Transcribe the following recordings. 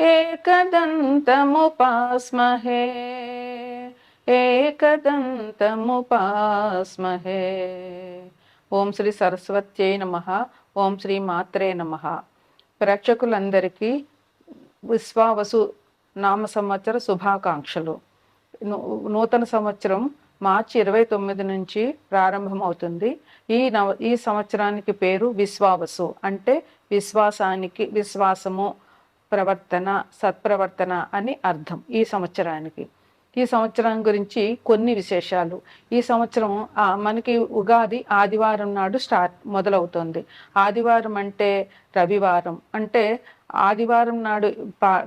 ఏకదంతముపాస్మహే ఏకదంతముపాస్మహే. ఓం శ్రీ సరస్వత్యై నమ ఓం శ్రీ మాత్రే నమ. ప్రేక్షకులందరికీ విశ్వావసు నామ సంవత్సర శుభాకాంక్షలు. నూతన సంవత్సరం మార్చి ఇరవై తొమ్మిది నుంచి ప్రారంభమవుతుంది. ఈ నవ ఈ సంవత్సరానికి పేరు విశ్వావసు. అంటే విశ్వాసానికి విశ్వాసము ప్రవర్తన సత్ప్రవర్తన అని అర్థం ఈ సంవత్సరానికి. ఈ సంవత్సరం గురించి కొన్ని విశేషాలు. ఈ సంవత్సరం మనకి ఉగాది ఆదివారం నాడు స్టార్ట్ మొదలవుతుంది. ఆదివారం అంటే రవివారం. అంటే ఆదివారం నాడు పా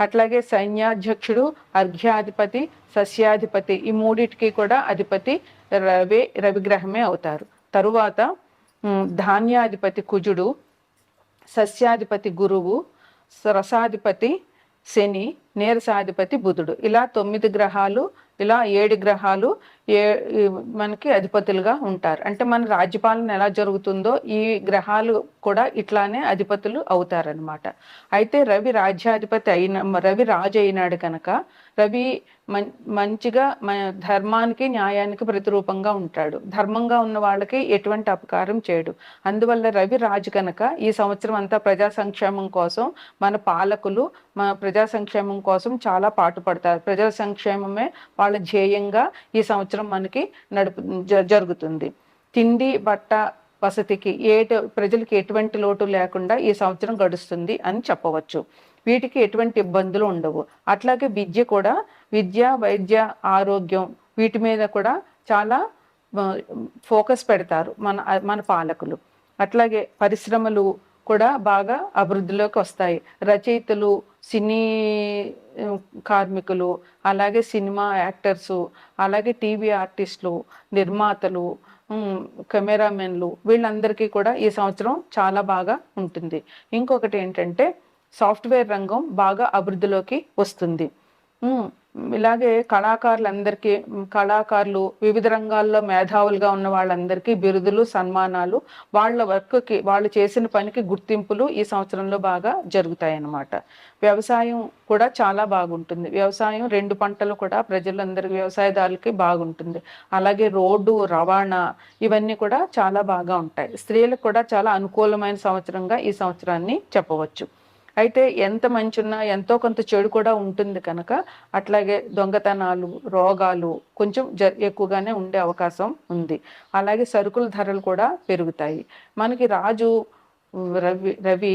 అట్లాగే సైన్యాధ్యక్షుడు అర్ఘ్యాధిపతి సస్యాధిపతి ఈ మూడిటికి కూడా అధిపతి రవి రవిగ్రహమే అవుతారు. తరువాత ధాన్యాధిపతి కుజుడు సస్యాధిపతి గురువు రసాధిపతి శని నీరసాధిపతి బుధుడు. ఇలా తొమ్మిది గ్రహాలు ఇలా ఏడు గ్రహాలు ఏ మనకి అధిపతులుగా ఉంటారు. అంటే మన రాజ్యపాలన ఎలా జరుగుతుందో ఈ గ్రహాలు కూడా ఇట్లానే అధిపతులు అవుతారనమాట అయితే రవి రాజ్యాధిపతి అయిన రవి రాజు అయినాడు కనుక రవి మం మంచిగా ధర్మానికి న్యాయానికి ప్రతిరూపంగా ఉంటాడు. ధర్మంగా ఉన్న వాళ్ళకి ఎటువంటి అపకారం చేయడు. అందువల్ల రవి రాజు కనుక ఈ సంవత్సరం అంతా ప్రజా సంక్షేమం కోసం మన పాలకులు మన ప్రజా సంక్షేమం కోసం చాలా పాటుపడతారు. ప్రజా సంక్షేమమే వాళ్ళ ధ్యేయంగా ఈ సంవత్సరం మనకి నడుపు జ- జరుగుతుంది. తిండి బట్ట వసతికి ఏ ప్రజలకి ఎటువంటి లోటు లేకుండా ఈ సంవత్సరం గడుస్తుంది అని చెప్పవచ్చు. వీటికి ఎటువంటి ఇబ్బందులు ఉండవు. అట్లాగే విద్య కూడా విద్య వైద్య ఆరోగ్యం వీటి మీద కూడా చాలా ఫోకస్ పెడతారు మన మన పాలకులు. అట్లాగే పరిశ్రమలు కూడా బాగా అభివృద్ధిలోకి వస్తాయి. రచయితలు సినీ కార్మికులు అలాగే సినిమా యాక్టర్సు అలాగే టీవీ ఆర్టిస్టులు నిర్మాతలు కెమెరామెన్లు వీళ్ళందరికీ కూడా ఈ సంవత్సరం చాలా బాగా ఉంటుంది. ఇంకొకటి ఏంటంటే సాఫ్ట్వేర్ రంగం బాగా అభివృద్ధిలోకి వస్తుంది. ఇలాగే కళాకారులందరికీ కళాకారులు వివిధ రంగాల్లో మేధావులుగా ఉన్న వాళ్ళందరికీ బిరుదులు సన్మానాలు వాళ్ళ వర్క్కి వాళ్ళు చేసిన పనికి గుర్తింపులు ఈ సంవత్సరంలో బాగా జరుగుతాయి అన్నమాట వ్యవసాయం కూడా చాలా బాగుంటుంది. వ్యవసాయం రెండు పంటలు కూడా ప్రజలందరికీ వ్యవసాయదారులకి బాగుంటుంది. అలాగే రోడ్డు రవాణా ఇవన్నీ కూడా చాలా బాగా ఉంటాయి. స్త్రీలకు కూడా చాలా అనుకూలమైన సంవత్సరంగా ఈ సంవత్సరాన్ని చెప్పవచ్చు. అయితే ఎంత మంచి ఉన్నా ఎంతో కొంత చెడు కూడా ఉంటుంది కనుక అట్లాగే దొంగతనాలు రోగాలు కొంచెం జ ఎక్కువగానే ఉండే అవకాశం ఉంది. అలాగే సరుకుల ధరలు కూడా పెరుగుతాయి. మనకి రాజు రవి రవి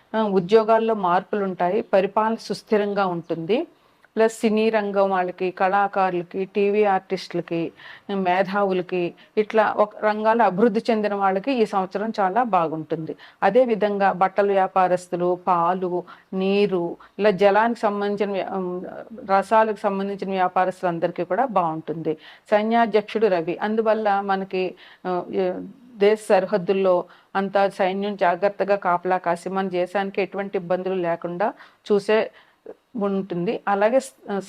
ఉద్యోగాల్లో మార్పులు ఉంటాయి పరిపాలన సుస్థిరంగా ఉంటుంది. ప్లస్ సినీ రంగం వాళ్ళకి కళాకారులకి టీవీ ఆర్టిస్టులకి మేధావులకి ఇట్లా ఒక రంగాలు అభివృద్ధి చెందిన వాళ్ళకి ఈ సంవత్సరం చాలా బాగుంటుంది. అదే విధంగా బట్టల వ్యాపారస్తులు పాలు నీరు ఇలా జలానికి సంబంధించిన రసాలకు సంబంధించిన వ్యాపారస్తులందరికీ కూడా బాగుంటుంది. సైన్యాధ్యక్షుడు రవి. అందువల్ల మనకి దేశ సరిహద్దుల్లో అంతా సైన్యం జాగ్రత్తగా కాపలా కాసి మన దేశానికి ఎటువంటి ఇబ్బందులు లేకుండా చూసే ఉంటుంది. అలాగే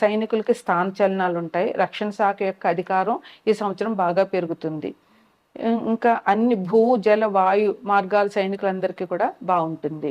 సైనికులకి స్థాన చలనాలు ఉంటాయి. రక్షణ శాఖ యొక్క అధికారం ఈ సంవత్సరం బాగా పెరుగుతుంది. ఇంకా అన్ని భూ జల వాయు మార్గాల సైనికులందరికీ కూడా బాగుంటుంది.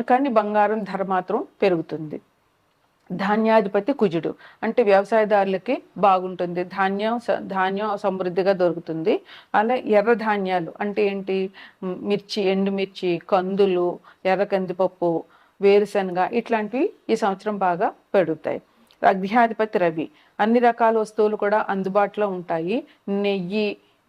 కానీ బంగారం ధర మాత్రం పెరుగుతుంది. ధాన్యాధిపతి కుజుడు. అంటే వ్యవసాయదారులకి బాగుంటుంది. ధాన్యం స- ధాన్యం సమృద్ధిగా దొరుకుతుంది. అలా ఎర్ర ధాన్యాలు అంటే ఏంటి? మిర్చి ఎండుమిర్చి కందులు ఎర్ర కందిపప్పు వేరుశనగ ఇట్లాంటివి ఈ సంవత్సరం బాగా పెరుగుతాయి. అగ్నియాధిపతి రవి. అన్ని రకాల వస్తువులు కూడా అందుబాటులో ఉంటాయి. నెయ్యి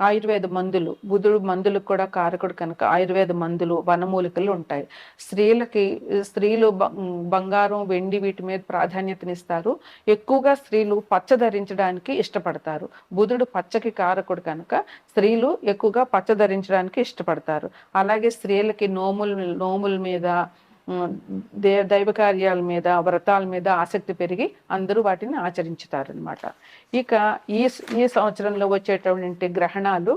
ఆయుర్వేద మందులు బుధుడు మందులకు కూడా కారకుడు కనుక ఆయుర్వేద మందులు వనమూలికలు ఉంటాయి. స్త్రీలకి స్త్రీలు బంగారం వెండి వీటి మీద ప్రాధాన్యతనిస్తారు. ఎక్కువగా స్త్రీలు పచ్చ ధరించడానికి ఇష్టపడతారు. బుధుడు పచ్చకి కారకుడు కనుక స్త్రీలు ఎక్కువగా పచ్చ ధరించడానికి ఇష్టపడతారు. అలాగే స్త్రీలకి నోముల నోముల మీద దే దైవ కార్యాల మీద వ్రతాల మీద ఆసక్తి పెరిగి అందరూ వాటిని ఆచరించుతారనమాట ఇక ఈ ఈ సంవత్సరంలో వచ్చేటటువంటి గ్రహణాలు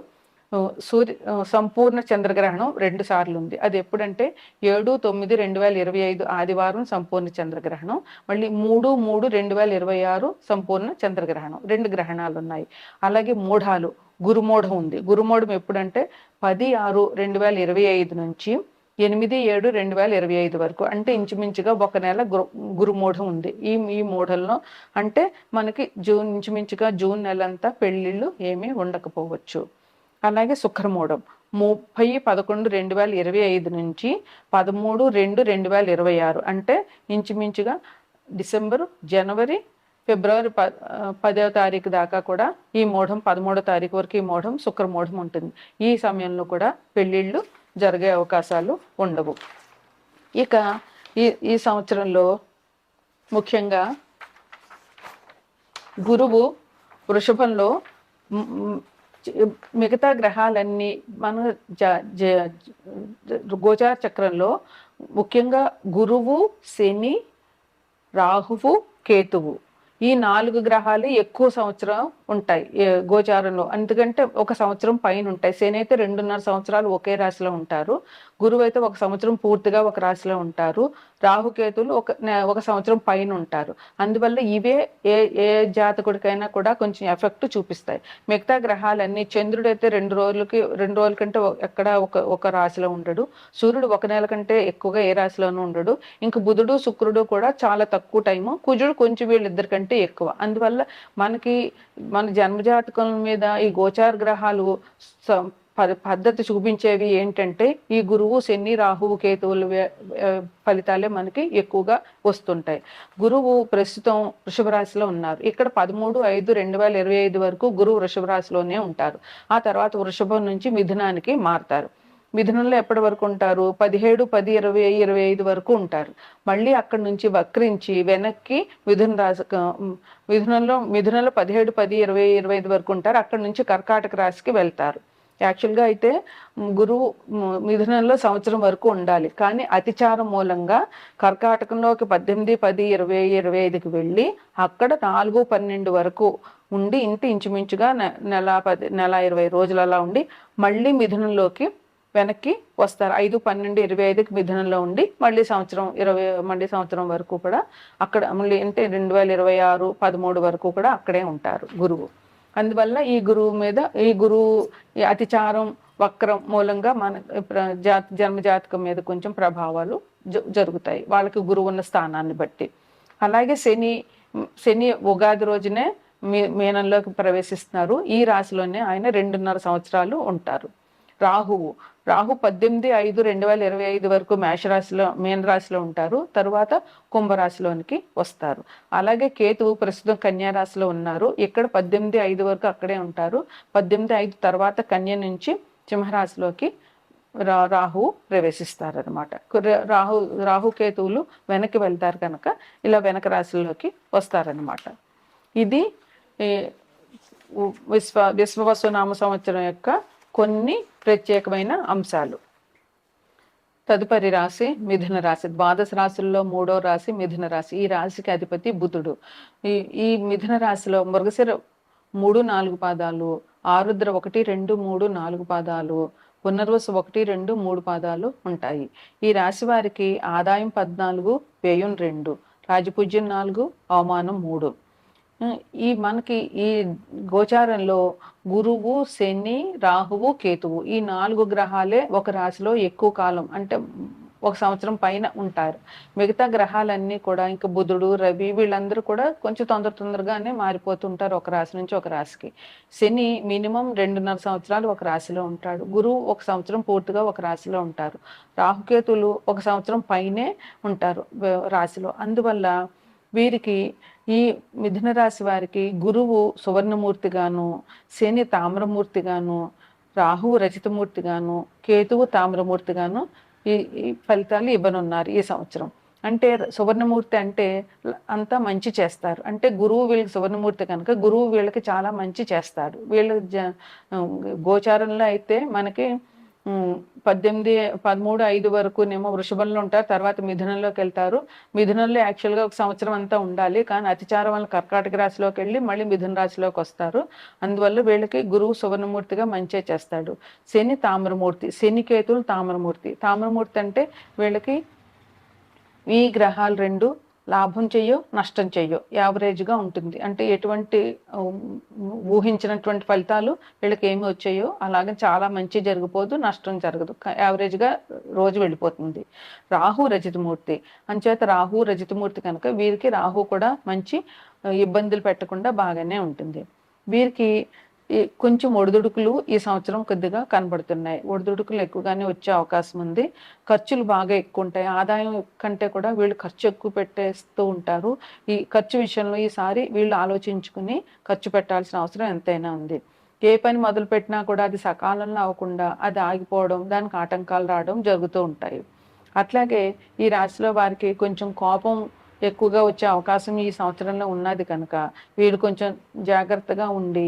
సూర్య సంపూర్ణ చంద్రగ్రహణం రెండు సార్లు ఉంది. అది ఎప్పుడంటే ఏడు తొమ్మిది రెండు వేల ఇరవై ఐదు ఆదివారం సంపూర్ణ చంద్రగ్రహణం మళ్ళీ మూడు మూడు రెండు వేల ఇరవై ఆరు సంపూర్ణ చంద్రగ్రహణం. రెండు గ్రహణాలు ఉన్నాయి. అలాగే మూఢాలు గురుమూఢం ఉంది. గురుమూఢం ఎప్పుడంటే పది ఆరు రెండు వేల ఇరవై ఐదు నుంచి ఎనిమిది ఏడు రెండు వేల ఇరవై ఐదు వరకు. అంటే ఇంచుమించుగా ఒక నెల గురు గురుమూఢం ఉంది. ఈ ఈ మూఢంలో అంటే మనకి జూన్ ఇంచుమించుగా జూన్ నెల అంతా పెళ్ళిళ్ళు ఏమీ ఉండకపోవచ్చు. అలాగే శుక్రమూఢం. ముప్పై పదకొండు రెండు వేల ఇరవై ఐదు నుంచి పదమూడు రెండు రెండు వేల ఇరవై ఆరు. అంటే ఇంచుమించుగా డిసెంబరు జనవరి ఫిబ్రవరి ప పదవ తారీఖు దాకా కూడా ఈ మూఢం పదమూడో తారీఖు వరకు ఈ మూఢం శుక్రమూఢం ఉంటుంది. ఈ సమయంలో కూడా పెళ్ళిళ్ళు జరిగే అవకాశాలు ఉండవు. ఇక ఈ ఈ సంవత్సరంలో ముఖ్యంగా గురువు వృషభంలో మిగతా గ్రహాలన్నీ మన జ జ- గోచార చక్రంలో ముఖ్యంగా గురువు శని రాహువు కేతువు. ఈ నాలుగు గ్రహాలు ఎక్కువ సంవత్సరం ఉంటాయి ఏ గోచారంలో. ఎందుకంటే ఒక సంవత్సరం పైన ఉంటాయి. శని అయితే రెండున్నర సంవత్సరాలు ఒకే రాశిలో ఉంటారు. గురువు అయితే ఒక సంవత్సరం పూర్తిగా ఒక రాశిలో ఉంటారు. రాహుకేతులు ఒక ఒక సంవత్సరం పైన ఉంటారు. అందువల్ల ఇవే ఏ ఏ జాతకుడికైనా కూడా కొంచెం ఎఫెక్ట్ చూపిస్తాయి. మిగతా గ్రహాలన్నీ చంద్రుడు అయితే రెండు రోజులకి రెండు రోజుల కంటే ఎక్కడ ఒక ఒక రాశిలో ఉండడు. సూర్యుడు ఒక నెల కంటే ఎక్కువగా ఏ రాశిలోనూ ఉండడు. ఇంక బుధుడు శుక్రుడు కూడా చాలా తక్కువ టైము. కుజుడు కొంచెం వీళ్ళిద్దరి కంటే ఎక్కువ. అందువల్ల మనకి మన జన్మజాతకం మీద ఈ గోచార గ్రహాలు పద్ధతి చూపించేవి ఏంటంటే ఈ గురువు శని రాహువు కేతువులు ఫలితాలే మనకి ఎక్కువగా వస్తుంటాయి. గురువు ప్రస్తుతం వృషభ రాశిలో ఉన్నారు. ఇక్కడ పదమూడు ఐదు రెండు వేల ఇరవై ఐదు వరకు గురువు వృషభ రాశిలోనే ఉంటారు. ఆ తర్వాత వృషభం నుంచి మిథునానికి మారుతారు. మిథునంలో ఎప్పటి వరకు ఉంటారు? పదిహేడు పది ఇరవై ఇరవై ఐదు వరకు ఉంటారు. మళ్ళీ అక్కడి నుంచి వక్రించి వెనక్కి మిథున రాశి మిథునంలో మిథునంలో పదిహేడు పది ఇరవై ఇరవై ఐదు వరకు ఉంటారు. అక్కడి నుంచి కర్కాటక రాశికి వెళ్తారు. యాక్చువల్గా అయితే గురువు మిథునంలో సంవత్సరం వరకు ఉండాలి. కానీ అతిచారం మూలంగా కర్కాటకంలోకి పద్దెనిమిది పది ఇరవై ఇరవై ఐదుకి వెళ్ళి అక్కడ నాలుగు పన్నెండు వరకు ఉండి ఇంటి ఇంచుమించుగా నె- నెల పది నెల ఇరవై రోజులు అలా ఉండి మళ్ళీ మిథునంలోకి వెనక్కి వస్తారు. ఐదు పన్నెండు ఇరవై ఐదుకి మిథునంలో ఉండి మళ్ళీ సంవత్సరం ఇరవై మళ్ళీ సంవత్సరం వరకు కూడా అక్కడ మళ్ళీ అంటే రెండు వేల ఇరవై ఆరు పదమూడు వరకు కూడా అక్కడే ఉంటారు గురువు. అందువల్ల ఈ గురువు మీద ఈ గురువు ఈ అతిచారం వక్రం మూలంగా మన జాతి జన్మజాతకం జన్మ మీద కొంచెం ప్రభావాలు జ- జరుగుతాయి. వాళ్ళకి గురువు ఉన్న స్థానాన్ని బట్టి. అలాగే శని శని ఉగాది రోజునే మీ మీనంలోకి ప్రవేశిస్తున్నారు. ఈ రాశిలోనే ఆయన రెండున్నర సంవత్సరాలు ఉంటారు. రాహువు. రాహు పద్దెనిమిది ఐదు రెండు వేల ఇరవై ఐదు వరకు మేషరాశిలో మీనరాశిలో ఉంటారు. తరువాత కుంభరాశిలోనికి వస్తారు. అలాగే కేతువు ప్రస్తుతం కన్యారాశిలో ఉన్నారు. ఇక్కడ పద్దెనిమిది ఐదు వరకు అక్కడే ఉంటారు. పద్దెనిమిది ఐదు తర్వాత కన్య నుంచి సింహరాశిలోకి రా రాహు ప్రవేశిస్తారనమాట రాహు రాహుకేతువులు వెనక్కి వెళ్తారు కనుక ఇలా వెనక రాశుల్లోకి వస్తారనమాట ఇది విశ్వ విశ్వవసునామ సంవత్సరం యొక్క కొన్ని ప్రత్యేకమైన అంశాలు. తదుపరి రాశి మిథున రాశి. ద్వాదశ రాశుల్లో మూడో రాశి మిథున రాశి. ఈ రాశికి అధిపతి బుధుడు. ఈ ఈ మిథున రాశిలో మృగశిర మూడు నాలుగు పాదాలు ఆరుద్ర ఒకటి రెండు మూడు నాలుగు పాదాలు పునర్వసు ఒకటి రెండు మూడు పాదాలు ఉంటాయి. ఈ రాశి వారికి ఆదాయం పద్నాలుగు వ్యయం రెండు రాజపూజ్యం నాలుగు అవమానం మూడు. ఈ మనకి ఈ గోచారంలో గురువు శని రాహువు కేతువు ఈ నాలుగు గ్రహాలే ఒక రాశిలో ఎక్కువ కాలం అంటే ఒక సంవత్సరం పైన ఉంటారు. మిగతా గ్రహాలన్నీ కూడా ఇంకా బుధుడు రవి వీళ్ళందరూ కూడా కొంచెం తొందర తొందరగానే మారిపోతుంటారు ఒక రాశి నుంచి ఒక రాశికి. శని మినిమం రెండున్నర సంవత్సరాలు ఒక రాశిలో ఉంటాడు. గురువు ఒక సంవత్సరం పూర్తిగా ఒక రాశిలో ఉంటారు. రాహుకేతులు ఒక సంవత్సరం పైనే ఉంటారు రాశిలో. అందువల్ల వీరికి ఈ మిథున రాశి వారికి గురువు సువర్ణమూర్తిగాను శని తామ్రమూర్తిగాను రాహువు రచితమూర్తిగాను కేతువు తామ్రమూర్తిగాను ఈ ఫలితాలు ఇవ్వనున్నారు ఈ సంవత్సరం. అంటే సువర్ణమూర్తి అంటే అంతా మంచి చేస్తారు. అంటే గురువు వీళ్ళకి సువర్ణమూర్తి కనుక గురువు వీళ్ళకి చాలా మంచి చేస్తాడు వీళ్ళ జ గోచారంలో అయితే మనకి పద్దెనిమిది పదమూడు ఐదు వరకు నేమో వృషభంలో ఉంటారు. తర్వాత మిథునంలోకి వెళ్తారు. మిథునంలో యాక్చువల్గా ఒక సంవత్సరం అంతా ఉండాలి. కానీ అతిచారం వల్ల కర్కాటక రాశిలోకి వెళ్ళి మళ్ళీ మిథున రాశిలోకి వస్తారు. అందువల్ల వీళ్ళకి గురువు సువర్ణమూర్తిగా మంచే చేస్తాడు. శని తామ్రమూర్తి శనికేతులు తామ్రమూర్తి. తామ్రమూర్తి అంటే వీళ్ళకి ఈ గ్రహాలు రెండు లాభం చెయ్యో నష్టం చెయ్యో యావరేజ్గా ఉంటుంది. అంటే ఎటువంటి ఊహించినటువంటి ఫలితాలు వీళ్ళకి ఏమి వచ్చాయో అలాగే చాలా మంచి జరిగిపోదు నష్టం జరగదు. యావరేజ్గా రోజు వెళ్ళిపోతుంది. రాహు రజితమూర్తి. అంచేత రాహు రజితమూర్తి కనుక వీరికి రాహు కూడా మంచి ఇబ్బందులు పెట్టకుండా బాగానే ఉంటుంది. వీరికి కొంచెం ఒడిదుడుకులు ఈ సంవత్సరం కొద్దిగా కనబడుతున్నాయి. ఒడిదుడుకులు ఎక్కువగానే వచ్చే అవకాశం ఉంది. ఖర్చులు బాగా ఎక్కువ ఉంటాయి. ఆదాయం కంటే కూడా వీళ్ళు ఖర్చు ఎక్కువ పెట్టేస్తూ ఉంటారు. ఈ ఖర్చు విషయంలో ఈసారి వీళ్ళు ఆలోచించుకుని ఖర్చు పెట్టాల్సిన అవసరం ఎంతైనా ఉంది. ఏ పని మొదలు పెట్టినా కూడా అది సకాలంలో అవ్వకుండా అది ఆగిపోవడం దానికి ఆటంకాలు రావడం జరుగుతూ ఉంటాయి. అట్లాగే ఈ రాశిలో వారికి కొంచెం కోపం ఎక్కువగా వచ్చే అవకాశం ఈ సంవత్సరంలో ఉన్నది కనుక వీళ్ళు కొంచెం జాగ్రత్తగా ఉండి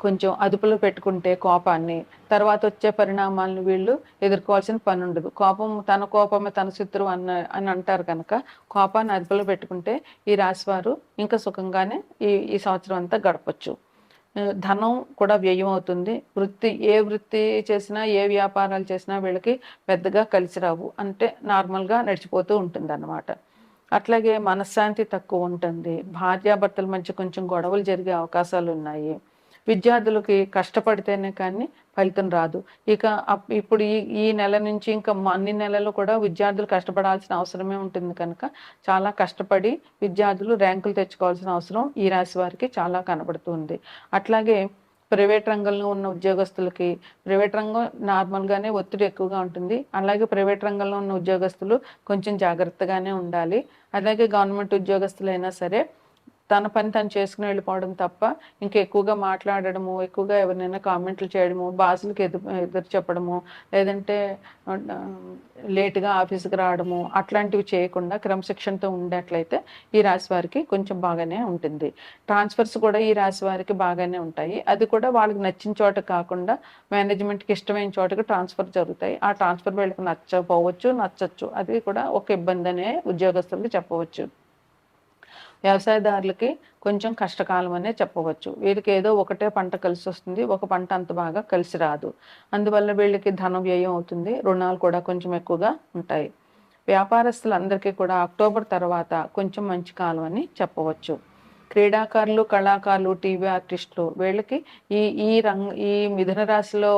కొంచెం అదుపులో పెట్టుకుంటే కోపాన్ని తర్వాత వచ్చే పరిణామాలను వీళ్ళు ఎదుర్కోవాల్సిన పని ఉండదు. కోపం తన కోపమే తన శత్రువు అన్న అని అంటారు కనుక కోపాన్ని అదుపులో పెట్టుకుంటే ఈ రాశివారు ఇంకా సుఖంగానే ఈ ఈ సంవత్సరం అంతా గడపచ్చు. ధనం కూడా వ్యయం అవుతుంది. వృత్తి ఏ వృత్తి చేసినా ఏ వ్యాపారాలు చేసినా వీళ్ళకి పెద్దగా కలిసి రావు. అంటే నార్మల్గా నడిచిపోతూ ఉంటుంది అన్నమాట అట్లాగే మనశ్శాంతి తక్కువ ఉంటుంది. భార్యాభర్తల మధ్య కొంచెం గొడవలు జరిగే అవకాశాలు ఉన్నాయి. విద్యార్థులకి కష్టపడితేనే కానీ ఫలితం రాదు. ఇక ఇప్పుడు ఈ ఈ నెల నుంచి ఇంకా అన్ని నెలలు కూడా విద్యార్థులు కష్టపడాల్సిన అవసరమే ఉంటుంది కనుక చాలా కష్టపడి విద్యార్థులు ర్యాంకులు తెచ్చుకోవాల్సిన అవసరం ఈ రాశి వారికి చాలా కనబడుతుంది. అట్లాగే ప్రైవేట్ రంగంలో ఉన్న ఉద్యోగస్తులకి ప్రైవేట్ రంగం నార్మల్గానే ఒత్తిడి ఎక్కువగా ఉంటుంది. అలాగే ప్రైవేట్ రంగంలో ఉన్న ఉద్యోగస్తులు కొంచెం జాగ్రత్తగానే ఉండాలి. అలాగే గవర్నమెంట్ ఉద్యోగస్తులైనా సరే తన పని తను చేసుకుని వెళ్ళిపోవడం తప్ప ఇంకా ఎక్కువగా మాట్లాడడము ఎక్కువగా ఎవరినైనా కామెంట్లు చేయడము బాసులకు ఎదురు ఎదురు చెప్పడము లేదంటే లేటుగా ఆఫీస్కి రావడము అట్లాంటివి చేయకుండా క్రమశిక్షణతో ఉండేట్లయితే ఈ రాశి వారికి కొంచెం బాగానే ఉంటుంది. ట్రాన్స్ఫర్స్ కూడా ఈ రాశి వారికి బాగానే ఉంటాయి. అది కూడా వాళ్ళకి నచ్చిన చోట కాకుండా మేనేజ్మెంట్కి ఇష్టమైన చోటకి ట్రాన్స్ఫర్ జరుగుతాయి. ఆ ట్రాన్స్ఫర్ వీళ్ళకి నచ్చకపోవచ్చు నచ్చచ్చు. అది కూడా ఒక ఇబ్బంది అనే ఉద్యోగస్తులకు చెప్పవచ్చు. వ్యవసాయదారులకి కొంచెం కష్టకాలం అనే చెప్పవచ్చు. వీరికి ఏదో ఒకటే పంట కలిసి వస్తుంది ఒక పంట అంత బాగా కలిసి రాదు. అందువల్ల వీళ్ళకి ధన వ్యయం అవుతుంది రుణాలు కూడా కొంచెం ఎక్కువగా ఉంటాయి. వ్యాపారస్తులందరికీ కూడా అక్టోబర్ తర్వాత కొంచెం మంచి కాలం అని చెప్పవచ్చు. క్రీడాకారులు కళాకారులు టీవీ ఆర్టిస్టులు వీళ్ళకి ఈ ఈ రంగ ఈ మిథున రాశిలో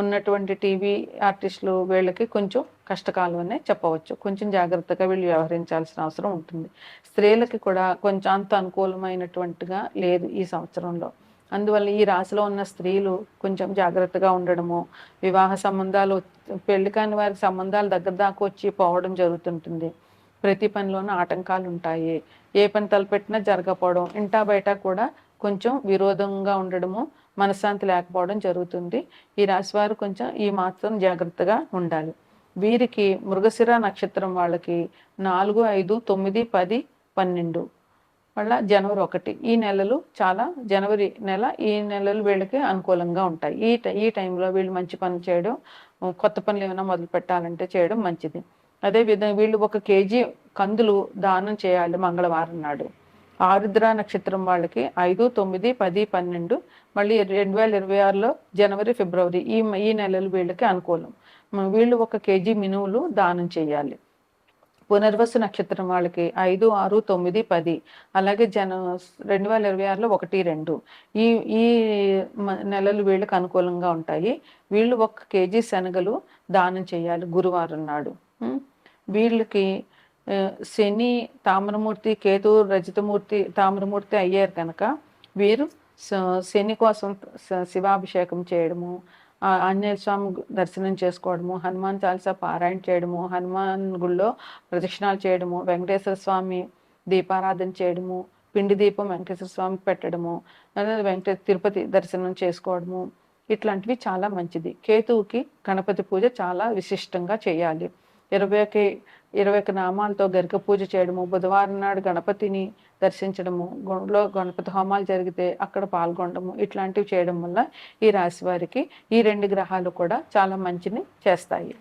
ఉన్నటువంటి టీవీ ఆర్టిస్టులు వీళ్ళకి కొంచెం కష్టకాలం అనే చెప్పవచ్చు. కొంచెం జాగ్రత్తగా వీళ్ళు వ్యవహరించాల్సిన అవసరం ఉంటుంది. స్త్రీలకి కూడా కొంచెం అంత అనుకూలమైనటువంటిగా లేదు ఈ సంవత్సరంలో. అందువల్ల ఈ రాశిలో ఉన్న స్త్రీలు కొంచెం జాగ్రత్తగా ఉండడము వివాహ సంబంధాలు పెళ్ళి కాని వారి సంబంధాలు దగ్గర దాకా వచ్చి పోవడం జరుగుతుంటుంది. ప్రతి పనిలోనూ ఆటంకాలు ఉంటాయి. ఏ పని తలపెట్టినా జరగకపోవడం ఇంటా బయట కూడా కొంచెం విరోధంగా ఉండడము మనశ్శాంతి లేకపోవడం జరుగుతుంది. ఈ రాశి వారు కొంచెం ఈ మాత్రం జాగ్రత్తగా ఉండాలి. వీరికి మృగశిర నక్షత్రం వాళ్ళకి నాలుగు ఐదు తొమ్మిది పది పన్నెండు. మళ్ళా జనవరి ఒకటి. ఈ నెలలు చాలా జనవరి నెల ఈ నెలలు వీళ్ళకి అనుకూలంగా ఉంటాయి. ఈ ఈ టైంలో వీళ్ళు మంచి పని చేయడం కొత్త పనులు ఏమైనా మొదలు పెట్టాలంటే చేయడం మంచిది. అదే విధంగా వీళ్ళు ఒక కేజీ కందులు దానం చేయాలి మంగళవారం నాడు. ఆరుద్ర నక్షత్రం వాళ్ళకి ఐదు తొమ్మిది పది పన్నెండు మళ్ళీ రెండు వేల ఇరవై ఆరులో జనవరి ఫిబ్రవరి ఈ ఈ నెలలు వీళ్ళకి అనుకూలం. వీళ్ళు ఒక కేజీ మినువులు దానం చేయాలి. పునర్వసు నక్షత్రం వాళ్ళకి ఐదు ఆరు తొమ్మిది పది అలాగే జన రెండు వేల ఇరవై ఆరులో ఒకటి రెండు. ఈ ఈ నెలలు వీళ్ళకి అనుకూలంగా ఉంటాయి. వీళ్ళు ఒక కేజీ శనగలు దానం చేయాలి గురువారం నాడు. వీళ్ళకి శని తామ్రమూర్తి కేతు రజితమూర్తి తామ్రమూర్తి అయ్యారు కనుక వీరు శని కోసం శివాభిషేకం చేయడము ఆంజనేయ స్వామి దర్శనం చేసుకోవడము హనుమాన్ చాలీసా పారాయణ చేయడము హనుమాన్ గుళ్ళో ప్రదక్షిణాలు చేయడము వెంకటేశ్వర స్వామి దీపారాధన చేయడము పిండి దీపం వెంకటేశ్వర స్వామికి పెట్టడము వెంకటే తిరుపతి దర్శనం చేసుకోవడము ఇట్లాంటివి చాలా మంచిది. కేతువుకి గణపతి పూజ చాలా విశిష్టంగా చేయాలి. ఇరవై ఒక ఇరవై ఒక నామాలతో గరిక పూజ చేయడము బుధవారం నాడు గణపతిని దర్శించడము గుండలో గణపతి హోమాలు జరిగితే అక్కడ పాల్గొనడము ఇట్లాంటివి చేయడం వల్ల ఈ రాశి వారికి ఈ రెండు గ్రహాలు కూడా చాలా మంచిని చేస్తాయి.